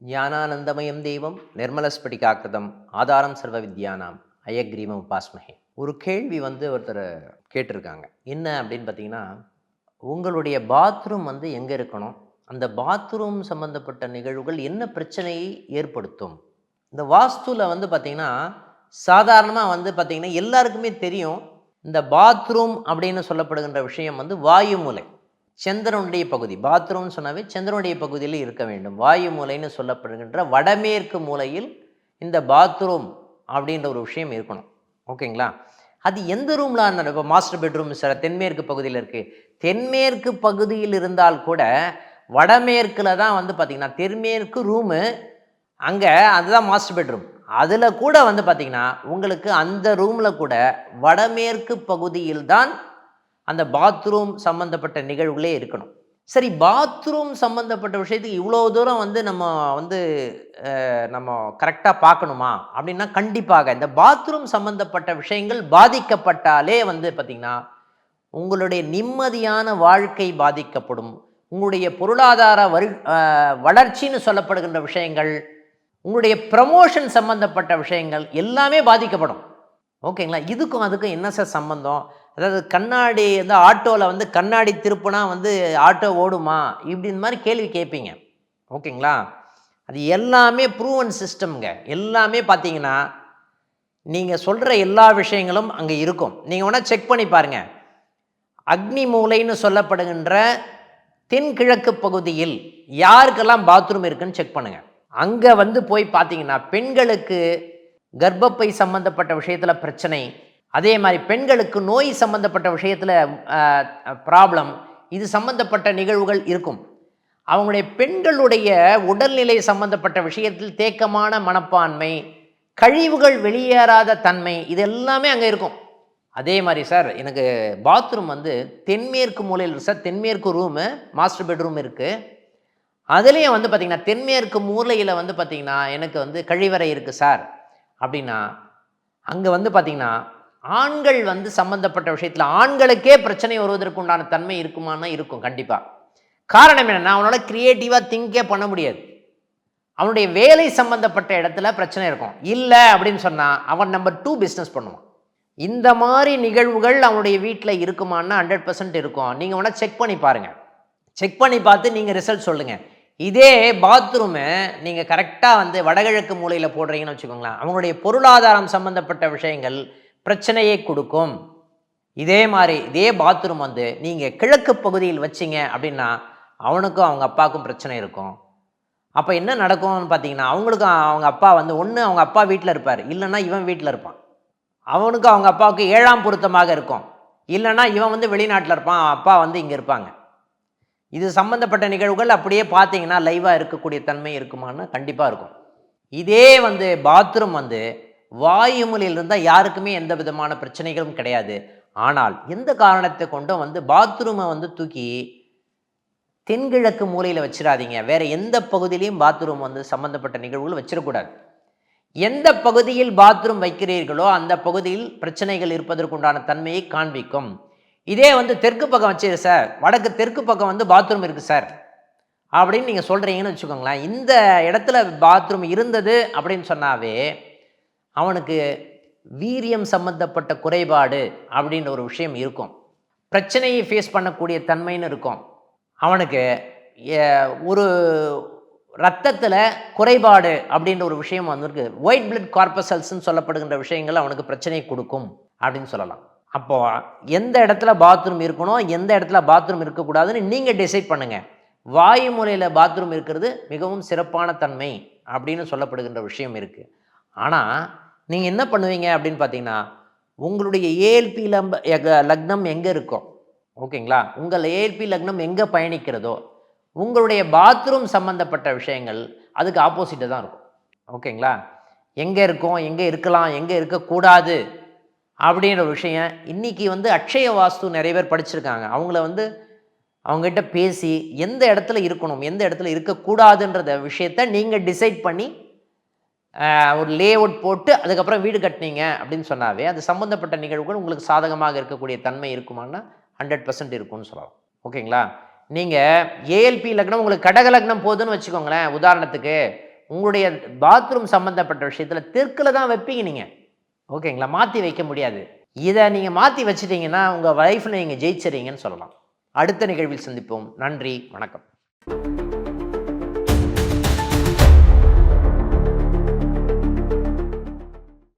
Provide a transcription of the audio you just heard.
ஞானானந்தமயம் தெய்வம் நிர்மலஸ்படிகாக்கிருதம் ஆதாரம் சர்வ வித்யானாம் அயக்ரீமம் உபாஸ்மகே ஒரு கேள்வி வந்து ஒருத்தர் கேட்டிருக்காங்க. என்ன அப்படின்னு பார்த்தீங்கன்னா உங்களுடைய பாத்ரூம் வந்து எங்கே இருக்கணும்? அந்த பாத்ரூம் சம்பந்தப்பட்ட நிகழ்வுகள் என்ன பிரச்சனையை ஏற்படுத்தும்? இந்த வாஸ்துவில் வந்து பார்த்திங்கன்னா சாதாரணமாக வந்து பார்த்திங்கன்னா எல்லாருக்குமே தெரியும் இந்த பாத்ரூம் அப்படின்னு சொல்லப்படுகின்ற விஷயம் வந்து வாயு மூலை சந்திரனுடைய பகுதி பாத்ரூம்னு சொன்னாவே சந்திரனுடைய பகுதியில் இருக்க வேண்டும். வாயு மூலைன்னு சொல்லப்படுகின்ற வடமேற்கு மூலையில் இந்த பாத்ரூம் அப்படின்ற ஒரு விஷயம் இருக்கணும். ஓகேங்களா? அது எந்த ரூமில் இப்போ மாஸ்டர் பெட்ரூம் சார் தென்மேற்கு பகுதியில் இருக்குது தென்மேற்கு பகுதியில் இருந்தால் கூட வடமேற்கில் தான் வந்து பார்த்திங்கன்னா தென்மேற்கு ரூமு அங்கே அதுதான் மாஸ்டர் பெட்ரூம் அதில் கூட வந்து பார்த்திங்கன்னா உங்களுக்கு அந்த ரூமில் கூட வடமேற்கு பகுதியில் தான் அந்த பாத்ரூம் சம்மந்தப்பட்ட நிகழ்வுகளே இருக்கணும். சரி பாத்ரூம் சம்மந்தப்பட்ட விஷயத்துக்கு இவ்வளோ தூரம் வந்து நம்ம வந்து நம்ம கரெக்டாக பார்க்கணுமா? அப்படின்னா கண்டிப்பாக இந்த பாத்ரூம் சம்மந்தப்பட்ட விஷயங்கள் பாதிக்கப்பட்டாலே வந்து பார்த்திங்கன்னா உங்களுடைய நிம்மதியான வாழ்க்கை பாதிக்கப்படும். உங்களுடைய பொருளாதார வரு வளர்ச்சின்னு சொல்லப்படுகின்ற விஷயங்கள் உங்களுடைய ப்ரமோஷன் சம்மந்தப்பட்ட விஷயங்கள் எல்லாமே பாதிக்கப்படும். ஓகேங்களா? இதுக்கும் அதுக்கும் என்ன சார் சம்மந்தம் அதாவது கண்ணாடி வந்து ஆட்டோவில் வந்து கண்ணாடி திருப்புனா வந்து ஆட்டோ ஓடுமா? இப்படின் மாதிரி கேள்வி கேட்பீங்க ஓகேங்களா? அது எல்லாமே ப்ரூவன் சிஸ்டம்ங்க எல்லாமே பார்த்தீங்கன்னா நீங்கள் சொல்கிற எல்லா விஷயங்களும் அங்கே இருக்கும். நீங்கள் வேணால் செக் பண்ணி பாருங்கள் அக்னி மூலைன்னு சொல்லப்படுகின்ற தென்கிழக்கு பகுதியில் யாருக்கெல்லாம் பாத்ரூம் இருக்குன்னு செக் பண்ணுங்கள் அங்கே வந்து போய் பார்த்தீங்கன்னா பெண்களுக்கு கர்ப்பப்பை சம்பந்தப்பட்ட விஷயத்தில் பிரச்சனை அதே மாதிரி பெண்களுக்கு நோய் சம்பந்தப்பட்ட விஷயத்தில் ப்ராப்ளம் இது சம்பந்தப்பட்ட நிகழ்வுகள் இருக்கும். அவங்களுடைய பெண்களுடைய உடல்நிலை சம்பந்தப்பட்ட விஷயத்தில் தேக்கமான மனப்பான்மை கழிவுகள் வெளியேறாத தன்மை இது எல்லாமே அங்கே இருக்கும். அதே மாதிரி சார் எனக்கு பாத்ரூம் வந்து தென்மேற்கு மூலையில் சார். தென்மேற்கு ரூமு மாஸ்டர் பெட்ரூம் இருக்குது அதுலேயும் வந்து பார்த்திங்கன்னா தென்மேற்கு மூலையில் வந்து பார்த்திங்கன்னா எனக்கு வந்து கழிவறை இருக்குது சார். அப்படின்னா அங்கே வந்து பார்த்திங்கன்னா ஆண்கள் வந்து சம்மந்தப்பட்ட விஷயத்தில் ஆண்களுக்கே பிரச்சனை வருவதற்கு உண்டான தன்மை இருக்குமானா இருக்கும் கண்டிப்பாக காரணம் என்னென்னா அவனோட க்ரியேட்டிவாக திங்கே பண்ண முடியாது. அவனுடைய வேலை சம்மந்தப்பட்ட இடத்துல பிரச்சனை இருக்கும். இல்லை அப்படின்னு சொன்னால் அவன் நம்பர் டூ பிஸ்னஸ் பண்ணுவான். இந்த மாதிரி நிகழ்வுகள் அவனுடைய வீட்டில் இருக்குமான்னா ஹண்ட்ரட் பர்சன்ட் இருக்கும். நீங்கள் வேணால் செக் பண்ணி பாருங்கள் செக் பண்ணி பார்த்து நீங்கள் ரிசல்ட் சொல்லுங்கள் இதே பாத்ரூமு நீங்கள் கரெக்டாக வந்து வடகிழக்கு மூலையில் போடுறீங்கன்னு வச்சுக்கோங்களேன். அவங்களுடைய பொருளாதாரம் சம்மந்தப்பட்ட விஷயங்கள் பிரச்சனையை கொடுக்கும். இதே மாதிரி இதே பாத்ரூம் வந்து நீங்கள் கிழக்கு பகுதியில் வச்சிங்க அப்படின்னா அவனுக்கும் அவங்க அப்பாவுக்கும் பிரச்சனை இருக்கும். அப்போ என்ன நடக்கும்னு பார்த்தீங்கன்னா அவங்களுக்கும் அவங்க அப்பா வந்து ஒன்று அவங்க அப்பா வீட்டில் இருப்பார். இல்லைன்னா இவன் வீட்டில் இருப்பான். அவனுக்கும் அவங்க அப்பாவுக்கு ஏழாம் பொருத்தமாக இருக்கும். இல்லைன்னா இவன் வந்து வெளிநாட்டில் இருப்பான் அப்பா வந்து இங்கே இருப்பாங்க. இது சம்மந்தப்பட்ட நிகழ்வுகள் அப்படியே பார்த்தீங்கன்னா லைவாக இருக்கக்கூடிய தன்மை இருக்குமான்னு கண்டிப்பாக இருக்கும். இதே வந்து பாத்ரூம் வந்து வாயுமொழியில் இருந்தால் யாருக்குமே எந்த விதமான பிரச்சனைகளும் கிடையாது. ஆனால் எந்த காரணத்தை கொண்டும் வந்து பாத்ரூமை வந்து தூக்கி தென்கிழக்கு மூலையில் வச்சிடாதீங்க. வேற எந்த பகுதியிலையும் பாத்ரூம் வந்து சம்மந்தப்பட்ட நிகழ்வுகள் வச்சிடக்கூடாது. எந்த பகுதியில் பாத்ரூம் வைக்கிறீர்களோ அந்த பகுதியில் பிரச்சனைகள் இருப்பதற்குண்டான தன்மையை காண்பிக்கும். இதே வந்து தெற்கு பக்கம் வச்சு சார் வடக்கு தெற்கு பக்கம் வந்து பாத்ரூம் இருக்குது சார் அப்படின்னு நீங்கள் சொல்கிறீங்கன்னு வச்சுக்கோங்களேன். இந்த இடத்துல பாத்ரூம் இருந்தது அப்படின்னு சொன்னாவே அவனுக்கு வீரியம் சம்பந்தப்பட்ட குறைபாடு அப்படின்ற ஒரு விஷயம் இருக்கும். பிரச்சனையை ஃபேஸ் பண்ணக்கூடிய தன்மைன்னு இருக்கும். அவனுக்கு ஒரு ரத்தத்தில் குறைபாடு அப்படின்ற ஒரு விஷயம் வந்திருக்கு. ஒயிட் பிளட் கார்பசல்ஸ்ன்னு சொல்லப்படுகின்ற விஷயங்கள் அவனுக்கு பிரச்சனையை கொடுக்கும் அப்படின்னு சொல்லலாம். அப்போது எந்த இடத்துல பாத்ரூம் இருக்கணும் எந்த இடத்துல பாத்ரூம் இருக்கக்கூடாதுன்னு நீங்கள் டிசைட் பண்ணுங்கள் வாயு முறையில் பாத்ரூம் இருக்கிறது மிகவும் சிறப்பான தன்மை அப்படின்னு சொல்லப்படுகின்ற விஷயம் இருக்குது ஆனால் நீங்கள் என்ன பண்ணுவீங்க அப்படின்னு பார்த்தீங்கன்னா உங்களுடைய ஏஎல்பி லம்ப லக்னம் எங்கே இருக்கும் ஓகேங்களா? உங்கள் ஏஎல்பி லக்னம் எங்கே பயணிக்கிறதோ உங்களுடைய பாத்ரூம் சம்மந்தப்பட்ட விஷயங்கள் அதுக்கு ஆப்போசிட்டாக தான் இருக்கும். ஓகேங்களா? எங்கே இருக்கும் எங்கே இருக்கலாம் எங்கே இருக்கக்கூடாது அப்படின்ற ஒரு விஷயம். இன்றைக்கி வந்து அக்ஷய வாஸ்து நிறைய பேர் படிச்சிருக்காங்க. அவங்கள வந்து அவங்ககிட்ட பேசி எந்த இடத்துல இருக்கணும் எந்த இடத்துல இருக்கக்கூடாதுன்றத விஷயத்த நீங்கள் டிசைட் பண்ணி ஒரு லே அவுட் போட்டு அதுக்கப்புறம் வீடு கட்டினீங்க அப்படின்னு சொன்னாவே அது சம்மந்தப்பட்ட நிகழ்வுகள் உங்களுக்கு சாதகமாக இருக்கக்கூடிய தன்மை இருக்குமான்னா ஹண்ட்ரட் பர்சன்ட் இருக்கும்னு சொல்லலாம். ஓகேங்களா? நீங்கள் ஏஎல்பி லக்னம் உங்களுக்கு கடக லக்னம் போதுன்னு வச்சுக்கோங்களேன். உதாரணத்துக்கு உங்களுடைய பாத்ரூம் சம்மந்தப்பட்ட விஷயத்தில் தெற்கில் தான் வைப்பீங்க நீங்கள் ஓகேங்களா? மாற்றி வைக்க முடியாது. இதை நீங்கள் மாற்றி வச்சிட்டீங்கன்னா உங்கள் லைஃப்பில் நீங்கள் ஜெயிச்சிறீங்கன்னு சொல்லலாம். அடுத்த நிகழ்வில் சந்திப்போம். நன்றி வணக்கம்.